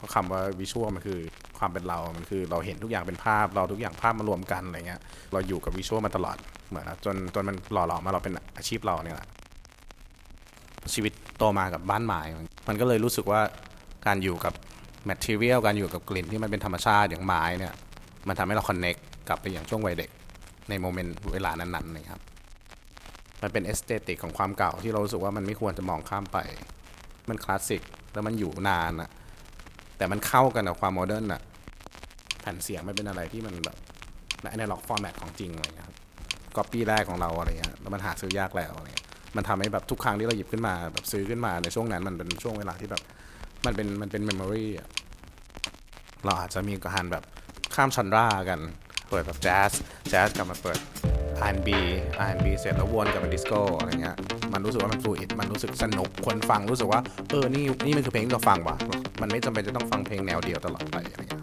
เพราะคำว่าวิชวลมันคือความเป็นเรา มันคือเราเห็นทุกอย่างเป็นภาพ เราทุกอย่างภาพมารวมกันอะไรเงี้ย เราอยู่กับวิชวลมาตลอดเหมือนนะจนจนมันหล่อหลอมมาเราเป็นอาชีพเราเนี่ยแหละ ชีวิตโตมากับบ้านไม้มันก็เลยรู้สึกว่าการอยู่กับแมทเทียลการอยู่กับกลิ่นที่มันเป็นธรรมชาติอย่างไม้เนี่ย มันทำให้เราคอนเน็กกลับไปอย่างช่วงวัยเด็ก ในโมเมนต์เวลานั้นๆนะครับ มันเป็นเอสเตติกของความเก่าที่เรารู้สึกว่ามันไม่ควรจะมองข้ามไป มันคลาสสิกแล้วมันอยู่นานอะ แต่มันเข้ากันกับความโมเดิร์นอะแผ่นเสียงมันเป็นอะไรที่มันแบบในล็อกฟอร์แมตของจริงอะไรเงี้ยครับก๊อปปี้แรกของเราอะไรเงี้ยแล้วมันหาซื้อยากแล้วอะไรเงี้ยมันทำให้แบบทุกครั้งที่เราหยิบขึ้นมาแบบซื้อขึ้นมาในช่วงนั้นมันเป็นช่วงเวลาที่แบบมันเป็นมันเป็นเมมโมรีเราอาจจะมีการแบบข้ามชันรากัน เปิดแบบแจ๊สแจ๊สกลับมาเปิด R&B R&B เสร็จแล้ววนกลับมาดิสโก้อะไรเงี้ยมันรู้สึกว่ามันฟลูอิดมันรู้สึกสนุกคนฟังรู้สึกว่าเออนี่นี่มันคือเพลงที่เราฟังว่ะ มันไม่จำเป็นจะต้องฟังเพลงแนวเดียวตลอดไปอะไรเงี้ย